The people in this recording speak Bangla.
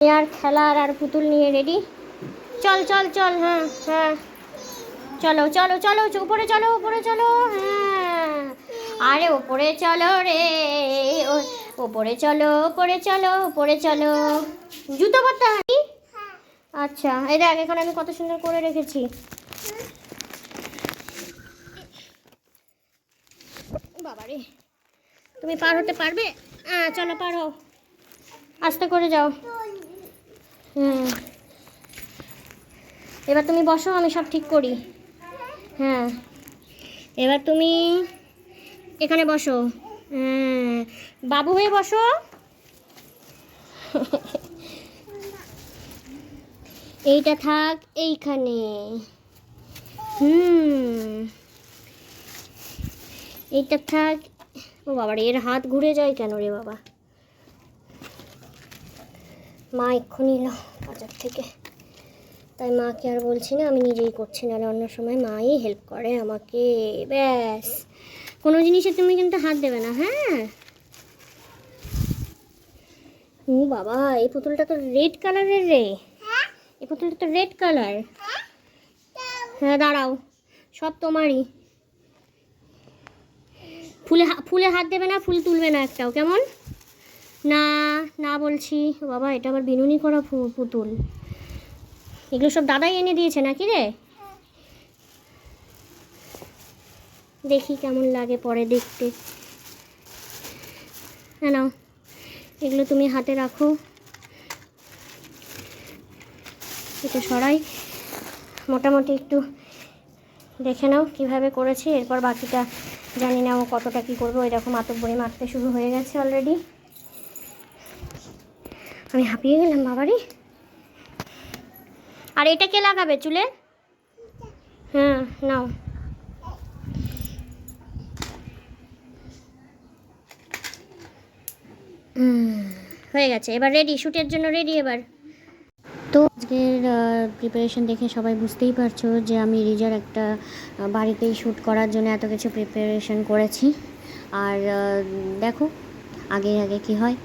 আর খেলার আর পুতুল নিয়ে রেডি চল চল চল হ্যাঁ হ্যাঁ। চলো চলো চলো উপরে চলো উপরে চলো হ্যাঁ। আরে ওপরে চলো রে ওপরে চলো ওপরে চলো ওপরে চলো। জুতো পরতে হয় আচ্ছা এই দেখ, এখানে আমি কত সুন্দর করে রেখেছি। বাবারে, তুমি পার হতে পারবে? হ্যাঁ চলো, পার হও। আস্তে করে যাও। এবার তুমি বসো আমি সব ঠিক করি। হ্যাঁ। এবার তুমি এখানে বসো। বাবু হয়ে বসো। এইটা থাক এইখানে। হুম। এইটা থাক। ও বাবা রে, এর হাত ঘুরে যায় কেন রে বাবা? মা এক্ষুনি এলো বাজার থেকে। তাই মাকে আর বলছি না, আমি নিজেই করছি, নাহলে অন্য সময় মাই হেল্প করে আমাকে। ব্যাস। কোনো জিনিসে তুমি কিন্তু হাত দেবে না হ্যাঁ? ও বাবা, এই পুতুলটা তো রেড কালারের রে। এই পুতুলটা তো রেড কালার হ্যাঁ দাঁড়াও, সব তোমারই। ফুলে ফুলে হাত দেবে না, ফুল তুলবে না একটাও, কেমন? না না বলছি। বাবা, এটা আবার বিনুনি করা পুতুল। এগুলো সব দাদাই এনে দিয়েছে নাকি রে? দেখি কেমন লাগে পরে দেখতে। হ্যাঁ নাও এগুলো তুমি হাতে রাখো। এটা সরাই। মোটামুটি একটু দেখে নাও কীভাবে করেছি। এরপর বাকিটা জানি না ও কতটা কী করবে। ওই রকম আতক বই মারতে শুরু হয়ে গেছে অলরেডি আমি হাঁপিয়ে গেলাম, বাবারে। আর এটা কে লাগাবে, চুলে? হ্যাঁ নাও। হয়ে গেছে। এবার রেডি শ্যুটের জন্য রেডি এবার। তো আজকের প্রিপারেশন দেখে সবাই বুঝতেই পারছ যে আমি রিজার একটা বাড়িতেই শ্যুট করার জন্য এত কিছু প্রিপারেশন করেছি। আর দেখো, আগে আগে কি হয়।